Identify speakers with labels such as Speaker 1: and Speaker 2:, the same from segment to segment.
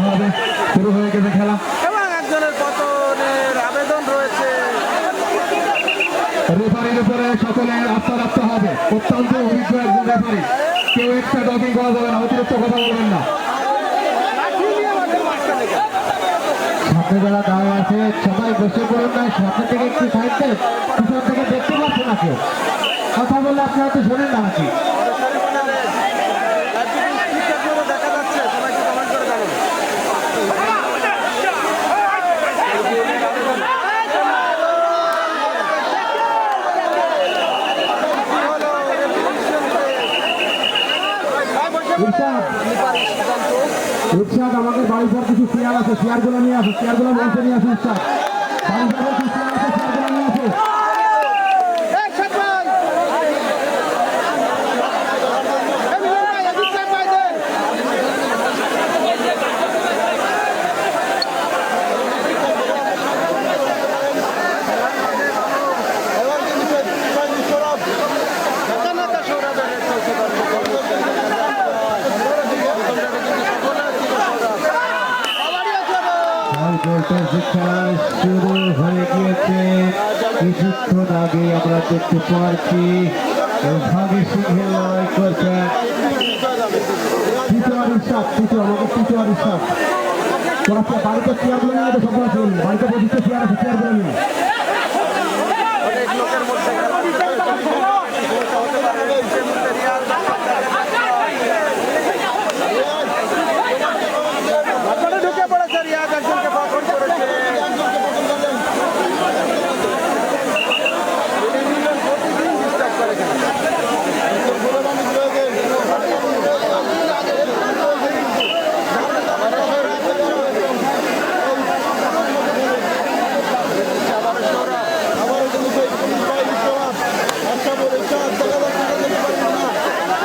Speaker 1: ভাবে শুরু হয়ে গেছে খেলা।
Speaker 2: এবং একজনের পতনের আবেদন রয়েছে।
Speaker 1: রেফারির উপরে সকলের আস্থা রাখতে হবে। অত্যন্ত অভিজ্ঞ একজন রেফারি কেউ একটা ডকিং করা যাবে না অতিরিক্ত কথা বলবেন না।
Speaker 3: সামনে যারা দাঁড়িয়ে আছে সবাই বসে পড়ুন না সামনে থেকে একটু সাইড দেন। পিছন থেকে দেখতে পাচ্ছে না কেউ। কথা বললে আপনারা তো শোনেন না নাকি
Speaker 2: সরাসরি মানে একদিকে স্পিকারগুলো দেখা যাচ্ছে সবাই একটু কমেন্ট করে জানাবেন
Speaker 3: ইরশাদ ইরশাদ বাড়ির বাড়ি পর কিছু চেয়ার আছে চেয়ারগুলো নিয়ে আসো চেয়ারগুলো মঞ্চে নিয়ে আসুন স্যার চেয়ার আছে চেয়ারগুলো নিয়ে আসো হাই ভোল্টেজ খেলা শুরু হয়ে গিয়েছে কিছুক্ষণ দেখতে পাচ্ছি ভাগে সিংহে লড়াই করছে। তৃতীয় ইরশাদ তৃতীয় আমাকে তৃতীয় ইরশাদ তোরা বাড়িতে চেয়ারগুলো নিয়ে সব আছে বাড়িতে বসিতে চেয়ার আছে চেয়ারগুলো নিয়ে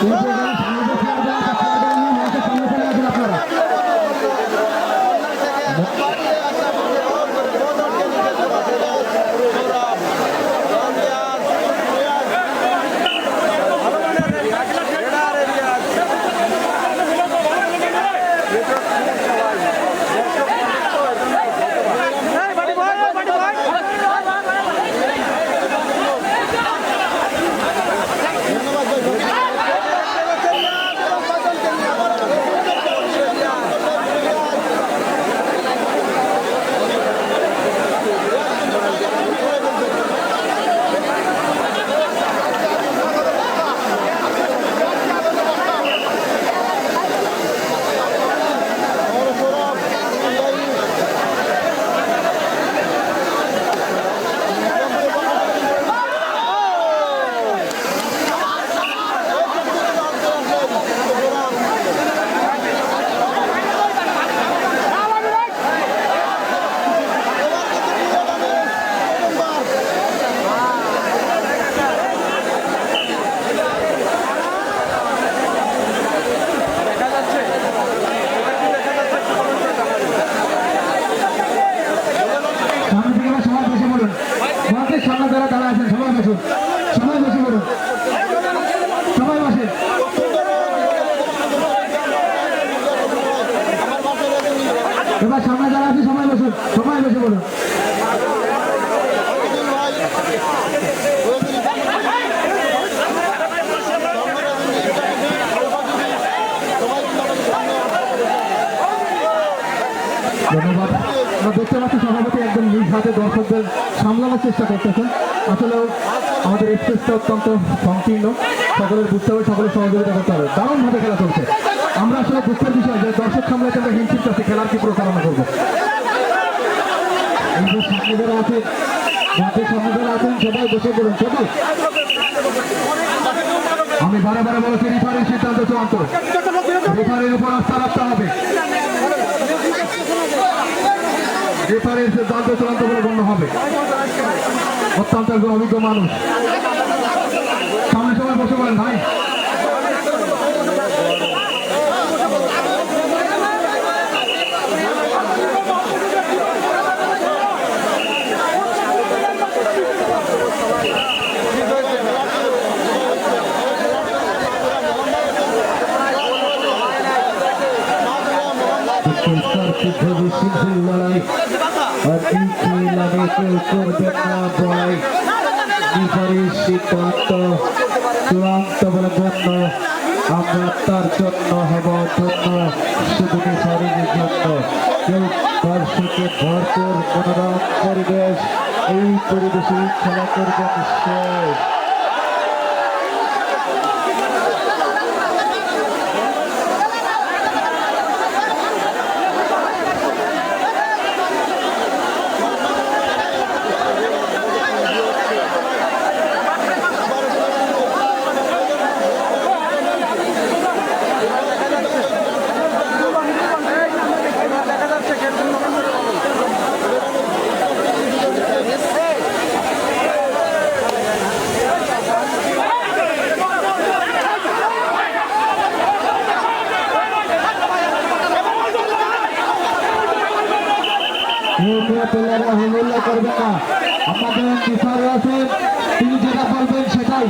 Speaker 3: কিন্তু এখানে সামনে যে চেয়ারগুলো আছে চেয়ারগুলো নিয়ে মাঠের সামনে চলে আসেন আপনারা
Speaker 2: এরা আর রিয়াজ। এই, বাড়ি বয়, এই, বাড়ি বয়। দেখা যাচ্ছে এটা কি দেখা যাচ্ছে একটু comment করে জানাবেন।
Speaker 3: সামনে থেকে এবার সবাই বসে পড়ুন মাঠের সামনে যারা দাঁড়া আছেন সবাই বসুন সবাই বসে পড়ুন সবাই বসে এবার সামনে যারা আছে সবাই বসুন সবাই বসে আমরা দেখতে পাচ্ছি সভাপতি একদম নিজ হাতে দর্শকদের সামলানোর চেষ্টা করতেছেন। আসলেও আমাদের এক্সপ্রেসটা অত্যন্ত সংকীর্ণ। সকলের বুঝতে হবে, সকলের সহযোগিতা করতে হবে। দারুণভাবে খেলা চলছে। আমরা আসলে দুঃখের বিষয় যে দর্শক সামলাতে আমরা হিমশিম চাচ্ছি খেলার কি প্রচারণা করব? আমি বারে বারে বলেছি রিফারের সিদ্ধান্ত চূড়ান্ত। রেফারির উপর আস্থা রাখতে হবে। রেফারির সিদ্ধান্ত চূড়ান্ত বলে গণ্য হবে। অত্যন্ত অভিজ্ঞ মানুষ সামনে সবাই বসে বলেন ভাই দেখতে ইচ্ছা যুদ্ধ বিশৃঙ্খল লড়াই আর এই খেলানে কেউ করবেন না বড়াই রিফারির সিদ্ধান্ত চূড়ান্ত বলে গণ্য আমরা তার কেউ দর্শকে ভরপুর মনোরম পরিবেশ এই পরিবেশে খেলা করবেন শেষ। ইউপিয়া প্লেয়াররা হল্লা করবে না। আমাদের ডিফার আছেন তিনি যেটা বলবেন সেটাই।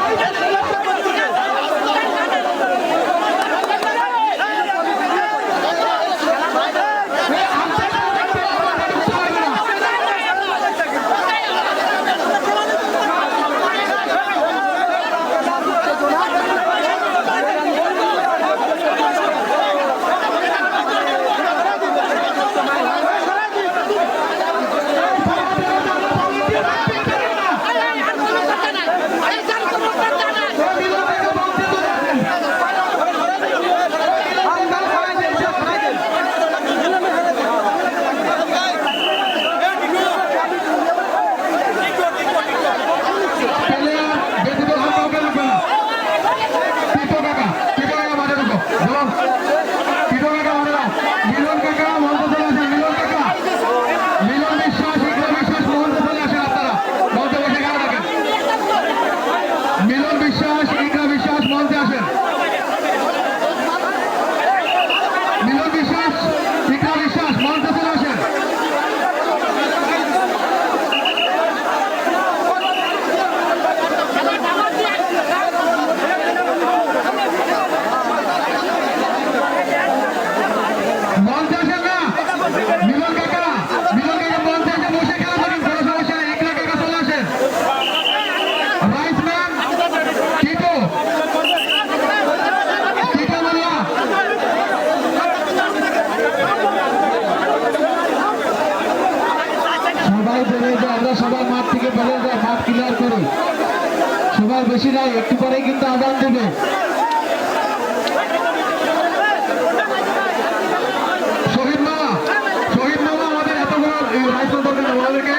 Speaker 3: 아이고, 아이고, 아이고.
Speaker 2: সবাই
Speaker 3: বেরিয়ে যায় আমরা সবাই মাঠ থেকে বেরিয়ে যায় মাঠ ক্লিয়ার করি। সবাই বেশি নাই, একটু পরেই কিন্তু আদান দেবে।
Speaker 1: শহীদ মামা শহীদ মামা আমাদের এত বড় এই রাইসম্যান দরকার না ওনাদেরকে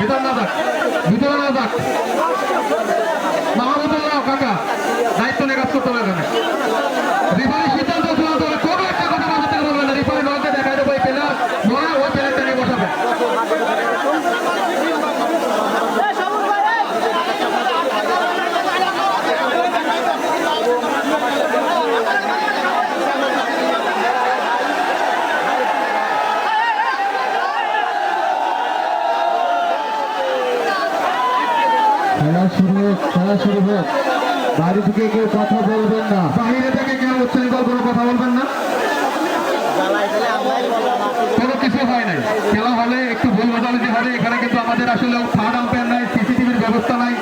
Speaker 1: ভিতর না যাক ভিতরে না যাক। মাহমুদুল্লাহ কাকা
Speaker 3: খেলা শুরু হোক খেলা শুরু হোক বাড়ি থেকে কেউ কথা বলবেন না
Speaker 1: বাইরে থেকে কেউ উচ্ছৃঙ্খল কোনো কথা বলবেন না
Speaker 2: জ্বালাই তাহলে আমরাই বললাম আপনি
Speaker 1: কোনো কিছু হয় নাই খেলা হলে একটু ভুল বোঝাবুঝি হবে এখানে কিন্তু আমাদের আসলে থার্ড আম্পায়ার নাই সিসিটিভির ব্যবস্থা নাই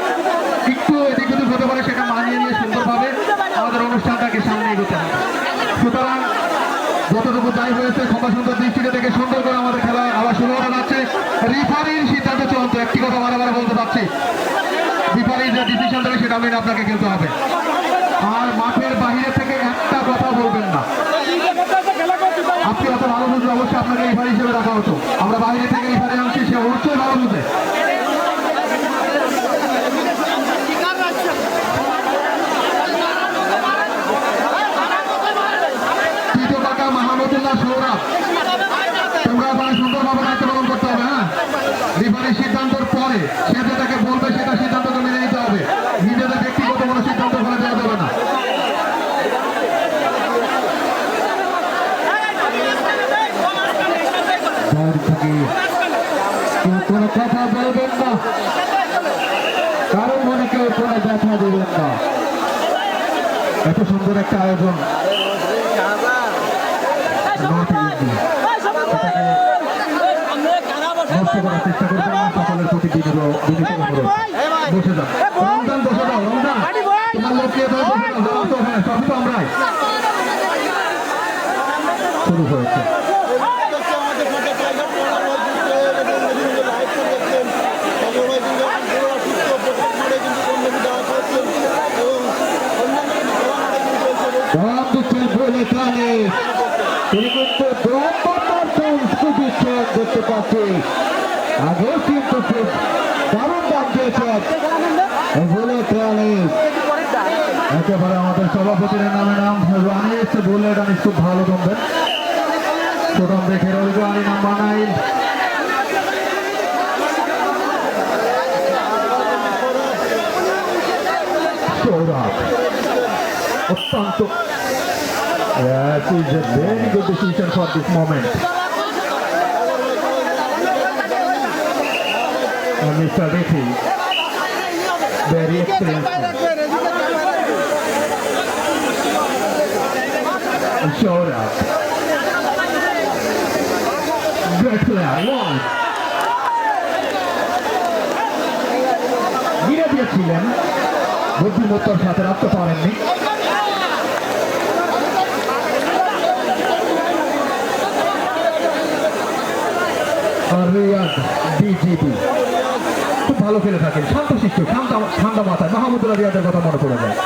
Speaker 1: একটু এদিক ওদিক হতে পারে সেটা মানিয়ে নিয়ে সুন্দরভাবে আমাদের অনুষ্ঠানটাকে সামনে এগোতে হবে সুতরাং যতটুকু যাই হয়েছে ক্ষমা সুন্দর দৃষ্টিতে থেকে সুন্দর করে আমাদের খেলা আবার শুরু হতে যাচ্ছে রিফারির সিদ্ধান্ত চূড়ান্ত একটি কথা বারবার বলতে চাচ্ছি রিফারির যে ডিসিশন দেবে সেটা মেনে আপনাকে খেলতে হবে আর মাঠের বাইরে থেকে একটা কথা বলবেন না আপনি অত ভালো বুঝলে অবশ্যই আপনাকে রিফারি হিসেবে রাখা হতো আমরা বাইরে থেকে রিফারি আনছি সে অবশ্যই ভালো বুঝে তৃতীয় কাকা মাহমুদুল্লাহ সৌরভ তোমরা আপনার সুন্দরভাবে দায়িত্ব পালন করতে হবে হ্যাঁ রিফারির সিদ্ধান্তের পরে সে যেটাকে বলবে সেটা সিদ্ধান্তকে মেনে নিতে হবে নিজেদের ব্যক্তিগত কোনো সিদ্ধান্ত ফেলে দেওয়া যাবে না
Speaker 3: বাইরে থেকে কেউ কোনো কথা বলবেন না কারণ মনে কেউ কোনো দেবেন না এত সুন্দর একটা আয়োজন। নষ্ট করার চেষ্টা করবেন না সকলের প্রতি বিনীত অনুরোধ বসে যান রমজান বসে যাও রমজান। তোমার আমরাই শুরু হয়েছে
Speaker 2: দেখছি আমাদের মাঠে প্রাইভেট কর্নার হচ্ছে এবং বিভিন্ন লাইভ দেখছেন সবাই কিন্তু পুরো অসুস্থ প্রত্যেক মাঠে কিন্তু কর্মী দেওয়া করছেন এবং অন্যান্য কিন্তু খেলা মাঠে
Speaker 3: বলে কানে কিন্তু দোয়ার সংস্কৃতি দিচ্ছেন দেখতে পাচ্ছি। আগেও কিন্তু দারুণ দাম দিয়েছেন বলে কানে একেবারে আমাদের সভাপতির নামে নাম রানি এসে বলে রানি খুব ভালো দমবেন প্রথম দেখে রইল রানি নাম্বার অত্যন্ত good decision for this moment. And Mr. Ricky, very experienced. man. Showed up. Great player, one. গিরে দিয়েছিলেন বুদ্ধিমত্তার সাথে রাখতে পারেননি রিয়াদ বিজিবি খুব ভালো খেলে থাকেন। শান্ত শিষ্য ঠান্ডা ঠান্ডা মাথায়। মাহমুদুল্লাহ রিয়াদের কথা মনে পড়ে যায়।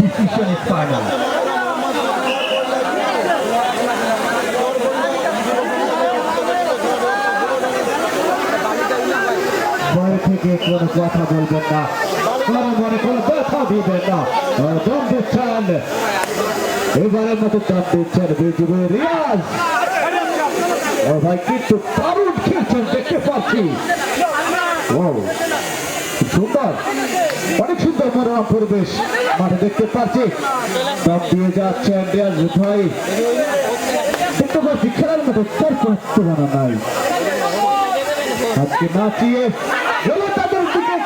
Speaker 3: ডিসিশন ইজ ফাইনাল ভয় থেকে কোনো কথা বলবেন না। কারও কোনো ব্যথা দিবেন না। এবারের মতো দম দিচ্ছেন বিজিবি রিয়াজ। ও ভাই, কিন্তু দারুণ খেলছেন, দেখতে পাচ্ছি। ও সুন্দর। অনেক সুন্দর মনোরম পরিবেশ মাঠে দেখতে পাচ্ছি। দম দিয়ে যাচ্ছেন রিয়াজ ভাই। দেখতে পাচ্ছি, খেলার মতো তার কোনো নাই। আজকে নাচিয়ে তাদের দিকে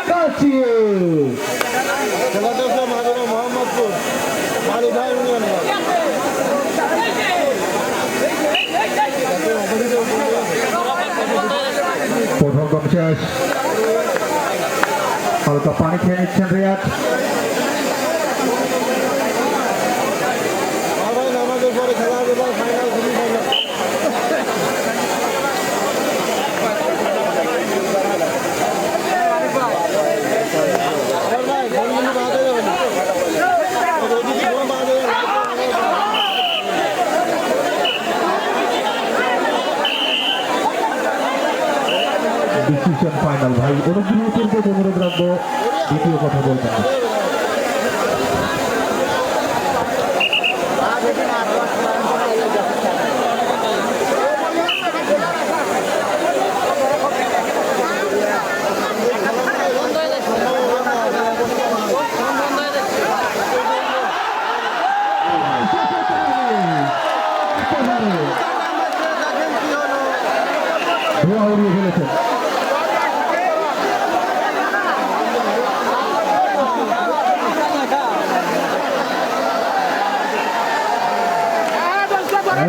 Speaker 3: প্রথম দম শেষ হালকা পানি খেয়ে নিচ্ছেন রিয়াজ
Speaker 2: সবাই নামাজের পরে খেলা হবে এবার ফাইনাল সেমি ফাইনাল ভাই ফোন কিন্তু বাঁধা যাবে না ওইদিকে ফোন বাঁধা যাবে না।
Speaker 3: ডিসিশন ফাইনাল ভাই অনুগ্রহপূর্বক অনুরোধ রাখব দ্বিতীয় কথা বলবেন না
Speaker 1: ধোয়া উড়িয়ে ফেলেছেন।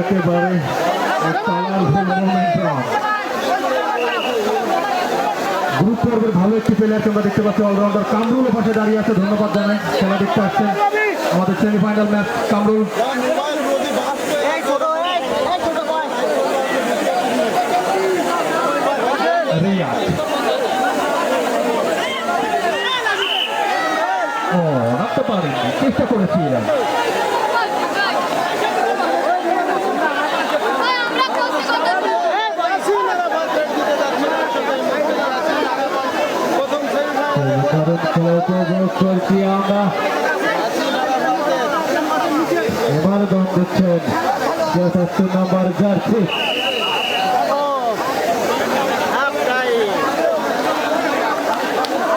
Speaker 1: একেবারে গ্রুপ পর্বের ভালো একটি প্লেয়ারকে আমরা দেখতে পাচ্ছি অলরাউন্ডার কামরুল পাশে দাঁড়িয়ে আছে, ধন্যবাদ জানাই। খেলা দেখতে আসছেন আমাদের সেমিফাইনাল ম্যাচ কামরুল। ও, রাখতে পারেননি, চেষ্টা করেছিলেন উপভোগ আমরা এবার দম দিচ্ছেন চৌষট্টি নম্বর জার্সি